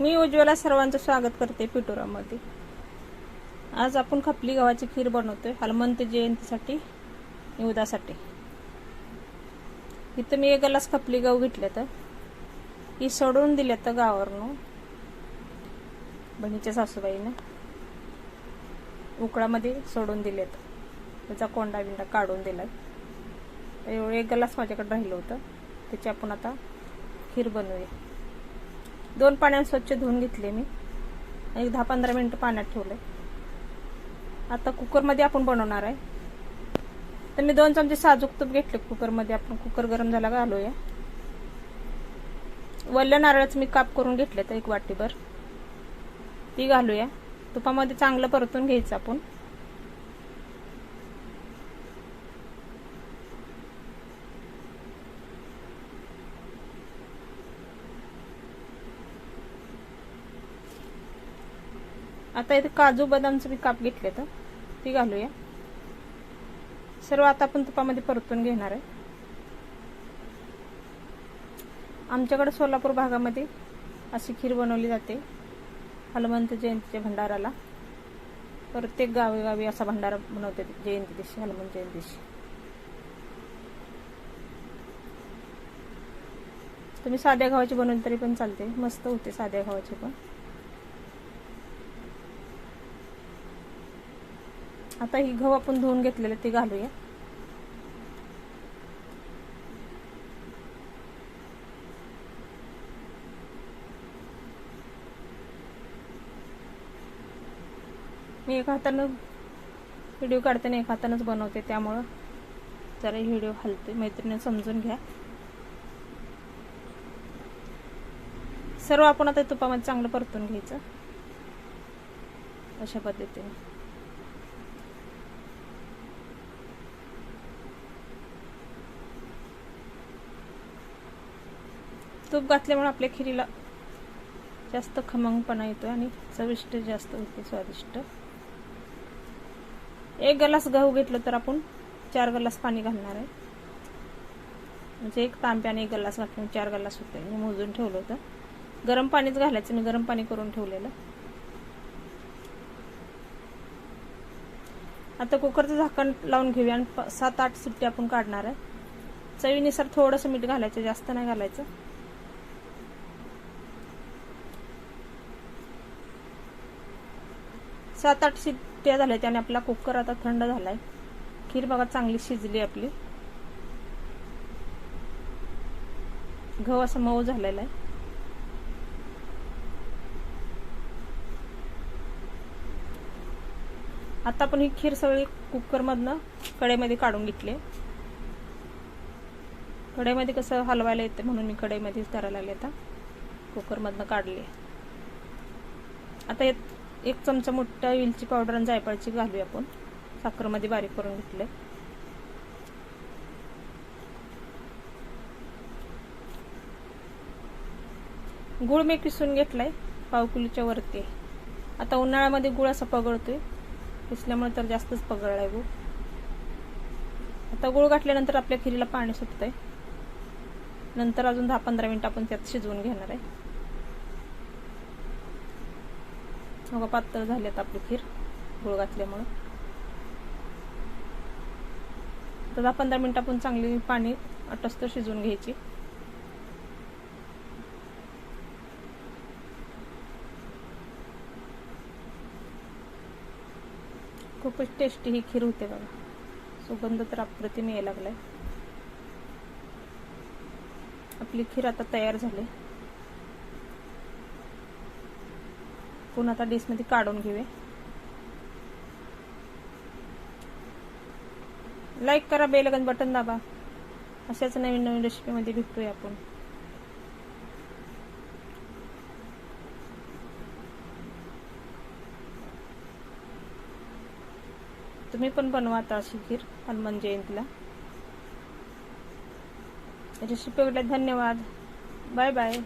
मी उज्ज्वला सर्वांचं स्वागत करते पिटोरामध्ये. आज आपण खपली गव्हाची खीर बनवतोय हनुमंत जयंतीसाठी निवदासाठी इथं मी एक ग्लास खपली गहू घेतले तर ही सोडून दिल्यात तर गावावरनं बहिणीच्या सासूबाईनं. उकळामध्ये सोडून दिलेत त्याचा कोंडा बिंडा काढून दिला. एवढं एक ग्लास माझ्याकडे राहिलं होतं त्याची आपण आता खीर बनवूया. दोन पाण्यात स्वच्छ धुवून घेतले मी. एक दहा पंधरा मिनटं पाण्यात ठेवले आता कुकरमध्ये आपण बनवणार आहे. तर मी दोन चमचे साजूक तूप घेतले कुकरमध्ये. आपण कुकर गरम झाला घालूया. वल्ल्या नारळाचं मी काप करून घेतले तर एक वाटीभर. ती घालूया. तुपामध्ये चांगलं परतून घ्यायचं आपण. आता इथे काजू बदामचं मी काप घेतले तर ती घालूया. सर्व आता आपण तुपामध्ये परतून घेणार आहे. आमच्याकडे सोलापूर भागामध्ये अशी खीर बनवली जाते हनुमंत जयंतीच्या भंडाराला. प्रत्येक गावी गावी असा भंडारा बनवते जयंती दिवशी हनुमंत जयंती दिवशी. तुम्ही साध्या गव्हाची बनवली तरी पण चालते मस्त होते साध्या गव्हाची पण. आता ही गहू आपण धुवून घेतलेले ते घालूया. मी एका हातानं व्हिडिओ काढताना एका हातानंच बनवते त्यामुळं जरा व्हिडिओ हलते. मैत्रिणी समजून घ्या. सर्व आपण आता तुपामध्ये चांगलं परतून घ्यायचं. अशा पद्धतीने. तूप घातल्यामुळे आपल्या खिरीला जास्त खमंगपणा येतो आणि चविष्ट जास्त होते स्वादिष्ट. एक गलास गहू घेतलं तर आपण चार गलास पाणी घालणार आहे. म्हणजे एक तांब्याने एक गलास घातलं चार गलास होते. मी मोजून ठेवलं होतं. गरम पाणीच घालायचं मी गरम पाणी करून ठेवलेलं. आता कुकरचं झाकण लावून घेऊया आणि सात आठ सुट्टी आपण काढणार आहे. चवीनुसार थोडंसं मीठ घालायचं जास्त नाही घालायचं. सात आठ शिट्ट्या झाल्या त्याने आपला कुकर आता थंड झालाय. खीर बघा चांगली शिजली आपली. गहू असा मऊ झालेला आहे. आता आपण ही खीर सगळी कुकरमधनं कढईमध्ये काढून घेतली. कढईमध्ये कसं हलवायला येतं म्हणून मी कढईमध्येच करायला लागले आता. कुकरमधनं काढले. आता एक चमचा मोठा वेलची पावडर आणि जायफळची घालूया आपण. साखरमध्ये बारीक करून घेतले गुळ मी किसून घेतलाय पावकुलीच्या वरती. आता उन्हाळ्यामध्ये गुळ असा पगळतोय. किसल्यामुळे तर जास्तच पगळलाय गुळ. आता गुळ घातल्यानंतर आपल्या खिरीला पाणी सुटतंय. नंतर अजून दहा पंधरा मिनिट आपण त्यात शिजवून घेणार आहे. बघा पातळ झाल्यात आपली खीर गुळ घातल्यामुळं. तर दहा पंधरा मिनिट आपण चांगली पाणी अटस्त शिजवून घ्यायची. खूपच टेस्टी ही खीर होते बघा. सुगंध तर अप्रतिम यायला लागलाय. आपली खीर आता तयार झाली. पुन्हा आता डिशमध्ये काढून घेऊया. लाईक करा बेलगन बटन दाबा. अशाच नवीन नवीन रेसिपीमध्ये भेटतोय आपण. तुम्ही पण बनवा आता अशी खीर हनुमान जयंतीला. रेसिपी धन्यवाद. Bye bye